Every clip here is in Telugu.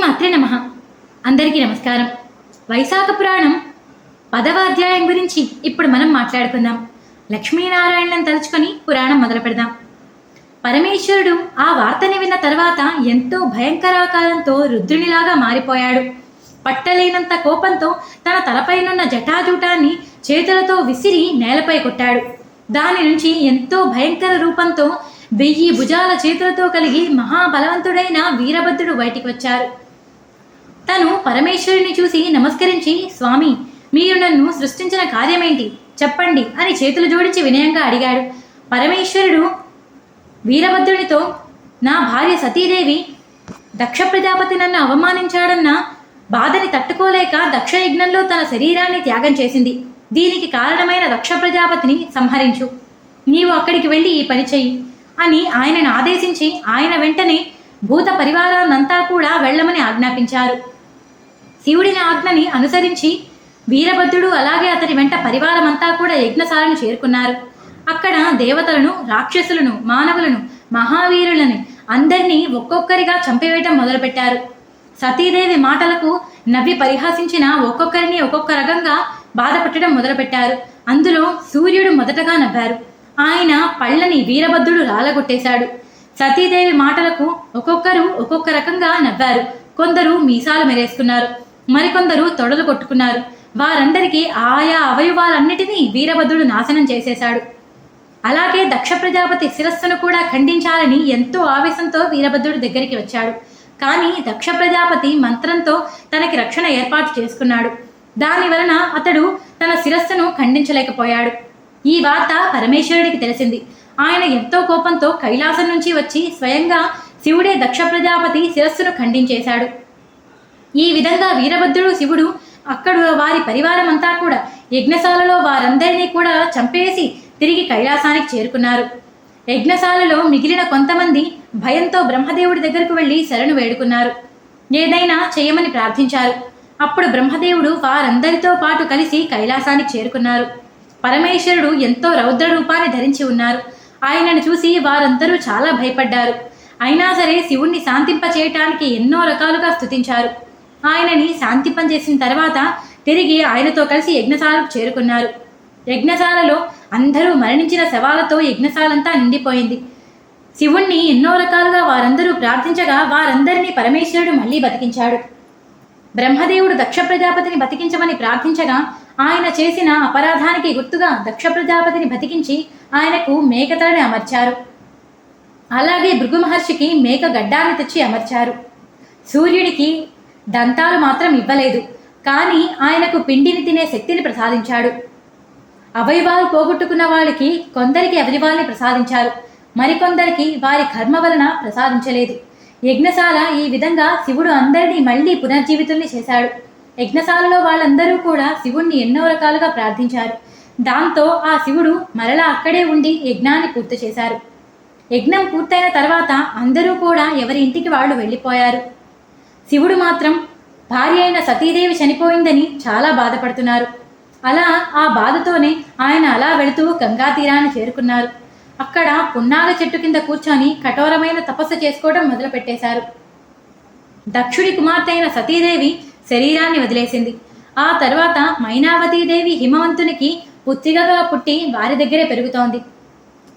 శ్రీమాత్రే నమ. అందరికీ నమస్కారం. వైశాఖ పురాణం పదవ అధ్యాయం గురించి ఇప్పుడు మనం మాట్లాడుకుందాం. లక్ష్మీనారాయణను తలుచుకొని పురాణం మొదలు పెడదాం. పరమేశ్వరుడు ఆ వార్తని విన్న తర్వాత ఎంతో భయంకరాకారంతో రుద్రునిలాగా మారిపోయాడు. పట్టలేనంత కోపంతో తన తలపైనున్న జటాజూటాన్ని చేతులతో విసిరి నేలపై కొట్టాడు. దాని నుంచి ఎంతో భయంకర రూపంతో వెయ్యి భుజాల చేతులతో కలిగి మహాబలవంతుడైన వీరభద్రుడు బయటికి వచ్చారు. తను పరమేశ్వరుని చూసి నమస్కరించి స్వామి మీరు నన్ను సృష్టించిన కార్యమేంటి? చెప్పండి అని చేతులు జోడించి వినయంగా అడిగాడు. పరమేశ్వరుడు వీరభద్రునితో నా భార్య సతీదేవి దక్ష ప్రజాపతి నన్ను అవమానించాడన్న బాధని తట్టుకోలేక దక్ష యజ్ఞంలో తన శరీరాన్ని త్యాగం చేసింది. దీనికి కారణమైన దక్ష ప్రజాపతిని సంహరించు. నీవు అక్కడికి వెళ్ళి ఈ పని చెయ్యి అని ఆయనను ఆదేశించి ఆయన వెంటనే భూత పరివారాన్నంతా కూడా వెళ్ళమని ఆజ్ఞాపించారు. శివుడిని ఆజ్ఞని అనుసరించి వీరభద్రుడు అలాగే అతని వెంట పరివారమంతా కూడా యజ్ఞశాలను చేరుకున్నారు. అక్కడ దేవతలను రాక్షసులను మానవులను మహావీరులను అందరినీ ఒక్కొక్కరిగా చంపివేయటం మొదలుపెట్టారు. సతీదేవి మాటలకు నవ్వి పరిహాసించిన ఒక్కొక్కరిని ఒక్కొక్క రకంగా బాధపెట్టడం మొదలుపెట్టారు. అందులో సూర్యుడు మొదటగా నవ్వారు. ఆయన పళ్ళని వీరభద్రుడు రాలగొట్టేశాడు. సతీదేవి మాటలకు ఒక్కొక్కరు ఒక్కొక్క రకంగా నవ్వారు. కొందరు మీసాలు మెరేసుకున్నారు. మరికొందరు తొడలు కొట్టుకున్నారు. వారందరికీ ఆయా అవయవాలన్నిటినీ వీరభద్రుడు నాశనం చేసేశాడు. అలాగే దక్ష ప్రజాపతి శిరస్సును కూడా ఖండించాలని ఎంతో ఆవేశంతో వీరభద్రుడు దగ్గరికి వచ్చాడు. కానీ దక్ష ప్రజాపతి మంత్రంతో తనకి రక్షణ ఏర్పాటు చేసుకున్నాడు. దాని వలన అతడు తన శిరస్సును ఖండించలేకపోయాడు. ఈ వార్త పరమేశ్వరుడికి తెలిసింది. ఆయన ఎంతో కోపంతో కైలాసం నుంచి వచ్చి స్వయంగా శివుడే దక్ష ప్రజాపతి శిరస్సును ఖండించేశాడు. ఈ విధంగా వీరభద్రుడు శివుడు అక్కడ వారి పరివారం అంతా కూడా యజ్ఞశాలలో వారందరినీ కూడా చంపేసి తిరిగి కైలాసానికి చేరుకున్నారు. యజ్ఞశాలలో మిగిలిన కొంతమంది భయంతో బ్రహ్మదేవుడి దగ్గరకు వెళ్ళి శరణు వేడుకున్నారు. ఏదైనా చేయమని ప్రార్థించారు. అప్పుడు బ్రహ్మదేవుడు వారందరితో పాటు కలిసి కైలాసానికి చేరుకున్నారు. పరమేశ్వరుడు ఎంతో రౌద్ర రూపాన్ని ధరించి ఉన్నారు. ఆయనను చూసి వారందరూ చాలా భయపడ్డారు. అయినా సరే శివుణ్ణి శాంతింపచేయటానికి ఎన్నో రకాలుగా స్థుతించారు ఆయనని శాంతింపజేసిన తర్వాత తిరిగి ఆయనతో కలిసి యజ్ఞశాలకు చేరుకున్నారు. యజ్ఞశాలలో అందరూ మరణించిన శవాలతో యజ్ఞశాలంతా నిండిపోయింది. శివుణ్ణి ఎన్నో రకాలుగా వారందరూ ప్రార్థించగా వారందరినీ పరమేశ్వరుడు మళ్ళీ బతికించాడు. బ్రహ్మదేవుడు దక్ష ప్రజాపతిని బతికించమని ప్రార్థించగా ఆయన చేసిన అపరాధానికి గుర్తుగా దక్ష ప్రజాపతిని బతికించి ఆయనకు మేకతలని అమర్చారు. అలాగే భృగు మహర్షికి మేక గడ్డాన్ని తెచ్చి అమర్చారు. సూర్యుడికి దంతాలు మాత్రం ఇవ్వలేదు. కానీ ఆయనకు పిండిని తినే శక్తిని ప్రసాదించాడు. అవయవాలు పోగొట్టుకున్న వాళ్ళకి కొందరికి అవయవాల్ని ప్రసాదించారు. మరికొందరికి వారి కర్మ వలన ప్రసాదించలేదు. యజ్ఞశాల ఈ విధంగా శివుడు అందరినీ మళ్ళీ పునర్జీవితుల్ని చేశాడు. యజ్ఞశాలలో వాళ్ళందరూ కూడా శివుణ్ణి ఎన్నో రకాలుగా ప్రార్థించారు. దాంతో ఆ శివుడు మరలా అక్కడే ఉండి యజ్ఞాన్ని పూర్తి చేశారు. యజ్ఞం పూర్తయిన తర్వాత అందరూ కూడా ఎవరి ఇంటికి వాళ్ళు వెళ్ళిపోయారు. శివుడు మాత్రం భార్య అయిన సతీదేవి చనిపోయిందని చాలా బాధపడుతున్నారు. అలా ఆ బాధతోనే ఆయన అలా వెళుతూ గంగా తీరాన్ని చేరుకున్నారు. అక్కడ పున్నాగ చెట్టు కింద కూర్చొని కఠోరమైన తపస్సు చేసుకోవడం మొదలుపెట్టేశారు. దక్షుడి కుమార్తె అయిన సతీదేవి శరీరాన్ని వదిలేసింది. ఆ తర్వాత మైనావతీదేవి హిమవంతునికి పుత్రికగా పుట్టి వారి దగ్గరే పెరుగుతోంది.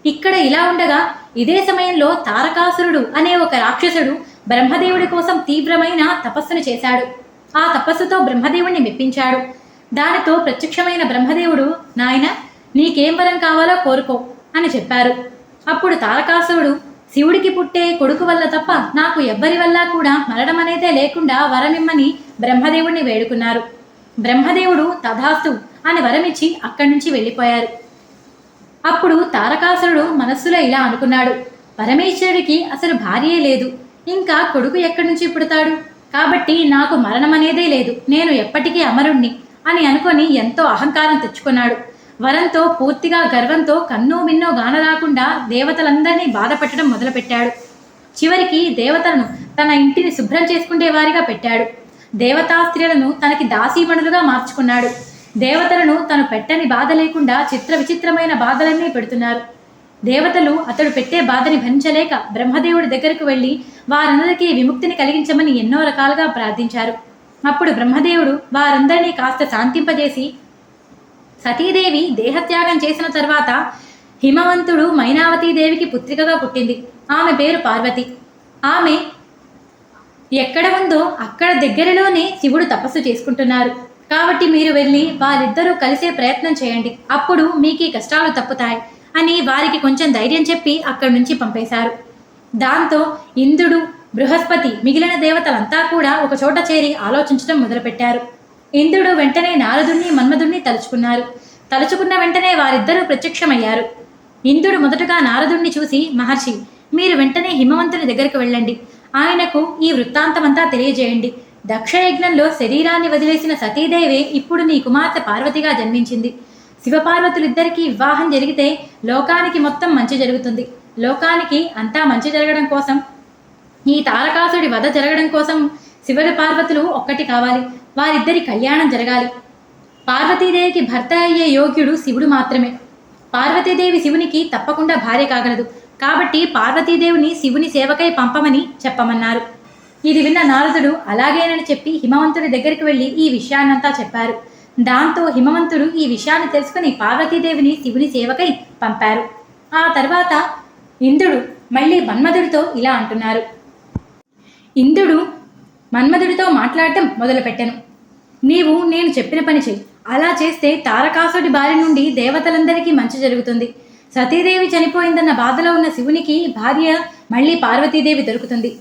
ఇక్కడ ఇలా ఉండగా ఇదే సమయంలో తారకాసురుడు అనే ఒక రాక్షసుడు బ్రహ్మదేవుడి కోసం తీవ్రమైన తపస్సును చేశాడు. ఆ తపస్సుతో బ్రహ్మదేవుణ్ణి మెప్పించాడు. దానితో ప్రత్యక్షమైన బ్రహ్మదేవుడు నాయన నీకేం వరం కావాలో కోరుకో అని చెప్పారు. అప్పుడు తారకాసురుడు శివుడికి పుట్టే కొడుకు వల్ల తప్ప నాకు ఎవ్వరి వల్ల కూడా మరణం అనేదే లేకుండా వరమిమ్మని బ్రహ్మదేవుణ్ణి వేడుకున్నారు. బ్రహ్మదేవుడు తథాస్తు అని వరమిచ్చి అక్కడి నుంచి వెళ్ళిపోయారు. అప్పుడు తారకాసురుడు మనస్సులో ఇలా అనుకున్నాడు పరమేశ్వరుడికి అసలు భార్యే లేదు. ఇంకా కొడుకు ఎక్కడి నుంచి పుడతాడు? కాబట్టి నాకు మరణం అనేదే లేదు. నేను ఎప్పటికీ అమరుణ్ణి అని అనుకొని ఎంతో అహంకారం తెచ్చుకున్నాడు. వరంతో పూర్తిగా గర్వంతో కన్నో మిన్నో గాన రాకుండా దేవతలందరినీ బాధపెట్టడం మొదలుపెట్టాడు. చివరికి దేవతలను తన ఇంటిని శుభ్రం చేసుకునే వారిగా పెట్టాడు. దేవతా స్త్రీలను తనకి దాసీమణులుగా మార్చుకున్నాడు. దేవతలను తను పెట్టని బాధ లేకుండా చిత్ర విచిత్రమైన బాధలన్నీ పెడుతున్నారు. దేవతలు అతడు పెట్టే బాధని భరించలేక బ్రహ్మదేవుడి దగ్గరకు వెళ్ళి వారందరికీ విముక్తిని కలిగించమని ఎన్నో రకాలుగా ప్రార్థించారు. అప్పుడు బ్రహ్మదేవుడు వారందరినీ కాస్త శాంతింపజేసి సతీదేవి దేహత్యాగం చేసిన తర్వాత హిమవంతుడు మైనావతీదేవికి పుత్రికగా పుట్టింది. ఆమె పేరు పార్వతి. ఆమె ఎక్కడ ఉందో అక్కడ దగ్గరలోనే శివుడు తపస్సు చేసుకుంటున్నారు. కాబట్టి మీరు వెళ్ళి వారిద్దరూ కలిసే ప్రయత్నం చేయండి. అప్పుడు మీకు ఈ కష్టాలు తప్పుతాయి. అని వారికి కొంచెం ధైర్యం చెప్పి అక్కడి నుంచి పంపేశారు. దాంతో ఇంద్రుడు బృహస్పతి మిగిలిన దేవతలంతా కూడా ఒక చోట చేరి ఆలోచించడం మొదలుపెట్టారు. ఇంద్రుడు వెంటనే నారదుణ్ణి మన్మధుణ్ణి తలుచుకున్నారు. తలుచుకున్న వెంటనే వారిద్దరూ ప్రత్యక్షమయ్యారు. ఇంద్రుడు మొదటగా నారదుణ్ణి చూసి మహర్షి మీరు వెంటనే హిమవంతుని దగ్గరికి వెళ్ళండి. ఆయనకు ఈ వృత్తాంతమంతా తెలియజేయండి. దక్షయజ్ఞంలో శరీరాన్ని వదిలేసిన సతీదేవి ఇప్పుడు నీ కుమార్తె పార్వతిగా జన్మించింది. శివపార్వతులిద్దరికీ వివాహం జరిగితే లోకానికి మొత్తం మంచి జరుగుతుంది. లోకానికి అంతా మంచి జరగడం కోసం ఈ తారకాసుడి వధ జరగడం కోసం శివుడి పార్వతులు ఒక్కటి కావాలి. వారిద్దరి కళ్యాణం జరగాలి. పార్వతీదేవికి భర్త అయ్యే యోగ్యుడు శివుడు మాత్రమే. పార్వతీదేవి శివునికి తప్పకుండా భార్య కాగలదు. కాబట్టి పార్వతీదేవిని శివుని సేవకై పంపమని చెప్పమన్నారు. ఇది విన్న నారదుడు అలాగేనని చెప్పి హిమవంతుడి దగ్గరికి వెళ్ళి ఈ విషయాన్నంతా చెప్పారు. దాంతో హిమవంతుడు ఈ విషయాన్ని తెలుసుకుని పార్వతీదేవిని శివుని సేవకై పంపారు. ఆ తర్వాత ఇంద్రుడు మళ్ళీ మన్మధుడితో ఇలా అంటున్నారు. ఇంద్రుడు మన్మధుడితో మాట్లాడటం మొదలుపెట్టను. నీవు నేను చెప్పిన పని చెయ్యి. అలా చేస్తే తారకాసుడి బారి నుండి దేవతలందరికీ మంచి జరుగుతుంది. సతీదేవి చనిపోయిందన్న బాధలో ఉన్న శివునికి భార్య మళ్ళీ పార్వతీదేవి దొరుకుతుంది.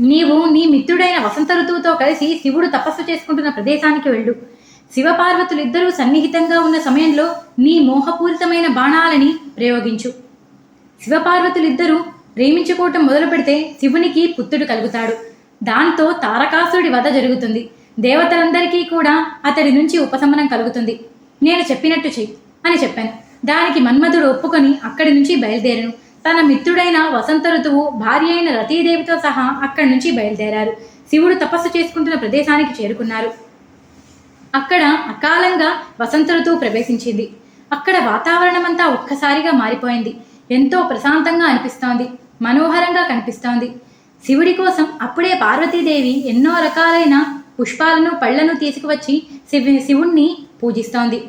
నీవు నీ మిత్రుడైన వసంత ఋతువుతో కలిసి శివుడు తపస్సు చేసుకుంటున్న ప్రదేశానికి వెళ్ళు. శివపార్వతులిద్దరూ సన్నిహితంగా ఉన్న సమయంలో నీ మోహపూరితమైన బాణాలని ప్రయోగించు. శివపార్వతులిద్దరూ ప్రేమించుకోవటం మొదలు పెడితే శివునికి పుత్రుడు కలుగుతాడు. దాంతో తారకాసుడి వధ జరుగుతుంది. దేవతలందరికీ కూడా అతడి నుంచి ఉపశమనం కలుగుతుంది. నేను చెప్పినట్టు చెయ్యి అని చెప్పాను. దానికి మన్మధుడు ఒప్పుకొని అక్కడి నుంచి బయలుదేరను. తన మిత్రుడైన వసంత ఋతువు భార్య అయిన రతీదేవితో సహా అక్కడి నుంచి బయలుదేరారు. శివుడు తపస్సు చేసుకుంటున్న ప్రదేశానికి చేరుకున్నారు. అక్కడ అకాలంగా వసంత ఋతువు ప్రవేశించింది. అక్కడ వాతావరణం అంతా ఒక్కసారిగా మారిపోయింది. ఎంతో ప్రశాంతంగా అనిపిస్తోంది. మనోహరంగా కనిపిస్తోంది. శివుడి కోసం అప్పుడే పార్వతీదేవి ఎన్నో రకాలైన పుష్పాలను పళ్ళను తీసుకువచ్చి శివు శివుణ్ణి పూజిస్తోంది.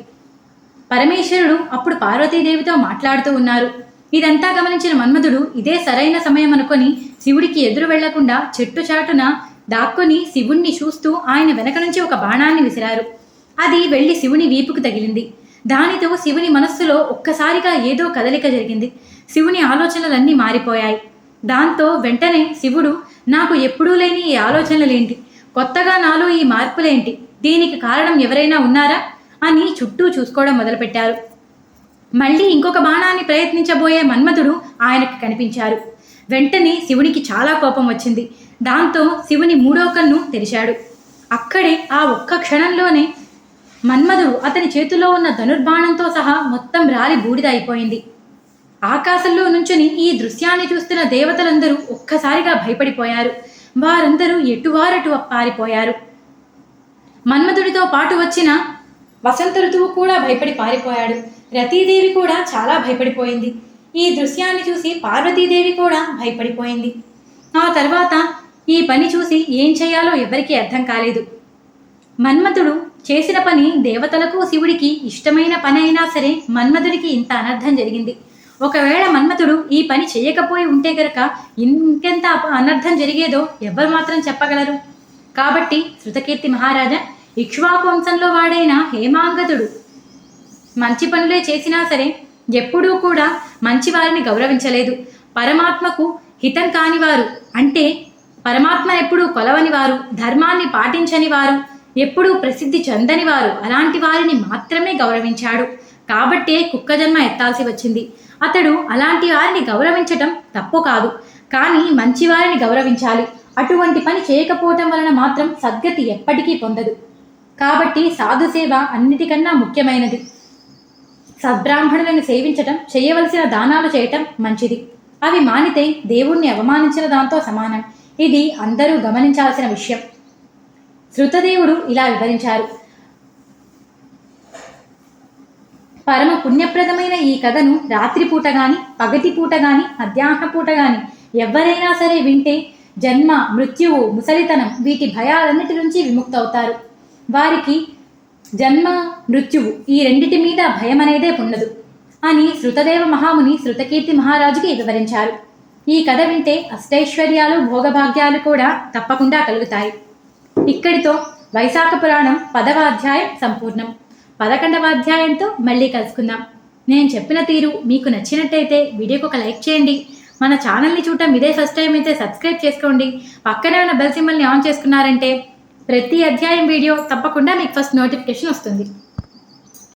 పరమేశ్వరుడు అప్పుడు పార్వతీదేవితో మాట్లాడుతూ ఉన్నారు. ఇదంతా గమనించిన మన్మధుడు ఇదే సరైన సమయం అనుకొని శివుడికి ఎదురు వెళ్ళకుండా చెట్టు చాటున దాక్కుని శివుణ్ణి చూస్తూ ఆయన వెనక నుంచి ఒక బాణాన్ని విసిరారు. అది వెళ్ళి శివుని వీపుకు తగిలింది. దానితో శివుని మనస్సులో ఒక్కసారిగా ఏదో కదలిక జరిగింది. శివుని ఆలోచనలన్నీ మారిపోయాయి. దాంతో వెంటనే శివుడు నాకు ఎప్పుడూ లేని ఈ ఆలోచనలేంటి? కొత్తగా నాలో ఈ మార్పులేంటి? దీనికి కారణం ఎవరైనా ఉన్నారా? అని చుట్టూ చూసుకోవడం మొదలుపెట్టారు. మళ్ళీ ఇంకొక బాణాన్ని ప్రయత్నించబోయే మన్మధుడు ఆయనకు కనిపించారు. వెంటనే శివునికి చాలా కోపం వచ్చింది. దాంతో శివుని మూడో కన్ను తెరిచాడు. అక్కడే ఆ ఒక్క క్షణంలోనే మన్మధుడు అతని చేతిలో ఉన్న ధనుర్బాణంతో సహా మొత్తం రాలి బూడిద అయిపోయింది ఆకాశంలో నుంచుని ఈ దృశ్యాన్ని చూస్తున్న దేవతలందరూ ఒక్కసారిగా భయపడిపోయారు. వారందరూ ఎటువారటు పారిపోయారు. మన్మధుడితో పాటు వచ్చిన వసంత ఋతువు కూడా భయపడి పారిపోయాడు. రతీదేవి కూడా చాలా భయపడిపోయింది. ఈ దృశ్యాన్ని చూసి పార్వతీదేవి కూడా భయపడిపోయింది. ఆ తర్వాత ఈ పని చూసి ఏం చేయాలో ఎవరికీ అర్థం కాలేదు. మన్మథుడు చేసిన పని దేవతలకు శివుడికి ఇష్టమైన పని అయినా సరే మన్మథుడికి ఇంత అనర్థం జరిగింది. ఒకవేళ మన్మథుడు ఈ పని చేయకపోయి ఉంటే గనక ఇంకెంత అనర్థం జరిగేదో ఎవ్వరు మాత్రం చెప్పగలరు. కాబట్టి శృతకీర్తి మహారాజా ఇక్ష్వాకు వంశంలో వాడైన హేమాంగదుడు మంచి పనులే చేసినా సరే ఎప్పుడూ కూడా మంచి వారిని గౌరవించలేదు. పరమాత్మకు హితం కానివారు అంటే పరమాత్మ ఎప్పుడూ కొలవని వారు ధర్మాన్ని పాటించని వారు ఎప్పుడూ ప్రసిద్ధి చెందని వారు అలాంటి వారిని మాత్రమే గౌరవించాడు. కాబట్టే కుక్క జన్మ ఎత్తాల్సి వచ్చింది. అతడు అలాంటి వారిని గౌరవించటం తప్పు కాదు. కానీ మంచి వారిని గౌరవించాలి. అటువంటి పని చేయకపోవటం వలన మాత్రం సద్గతి ఎప్పటికీ పొందదు. కాబట్టి సాధు సేవ అన్నిటికన్నా ముఖ్యమైనది. సద్బ్రాహ్మణులను సేవించటం చేయవలసిన దానాలు చేయటం మంచిది. అవి మానితే దేవుణ్ణి అవమానించిన దాంతో సమానం. ఇది అందరూ గమనించాల్సిన విషయం. శృతదేవుడు ఇలా వివరించారు. పరమ పుణ్యప్రదమైన ఈ కథను రాత్రిపూట గాని పగటిపూట గాని మధ్యాహ్న పూట గాని ఎవరైనా సరే వింటే జన్మ మృత్యువు ముసలితనం వీటి భయాలన్నిటి నుంచి విముక్తవుతారు. వారికి జన్మ మృత్యువు ఈ రెండిటి మీద భయం అనేదే ఉండదు అని శృతదేవ మహాముని శృతకీర్తి మహారాజుకి వివరించారు. ఈ కథ వింటే అష్టైశ్వర్యాలు భోగభాగ్యాలు కూడా తప్పకుండా కలుగుతాయి. ఇక్కడితో వైశాఖ పురాణం పదవ అధ్యాయం సంపూర్ణం. పదకొండవ అధ్యాయంతో మళ్ళీ కలుసుకుందాం. నేను చెప్పిన తీరు మీకు నచ్చినట్టయితే వీడియోకి ఒక లైక్ చేయండి. మన ఛానల్ని చూడటం ఇదే ఫస్ట్ టైం అయితే సబ్స్క్రైబ్ చేసుకోండి. పక్కనే ఉన్న బెల్ సింబల్ని ఆన్ చేసుకున్నారంటే ప్రతి అధ్యాయం వీడియో తప్పకుండా మీకు ఫస్ట్ నోటిఫికేషన్ వస్తుంది.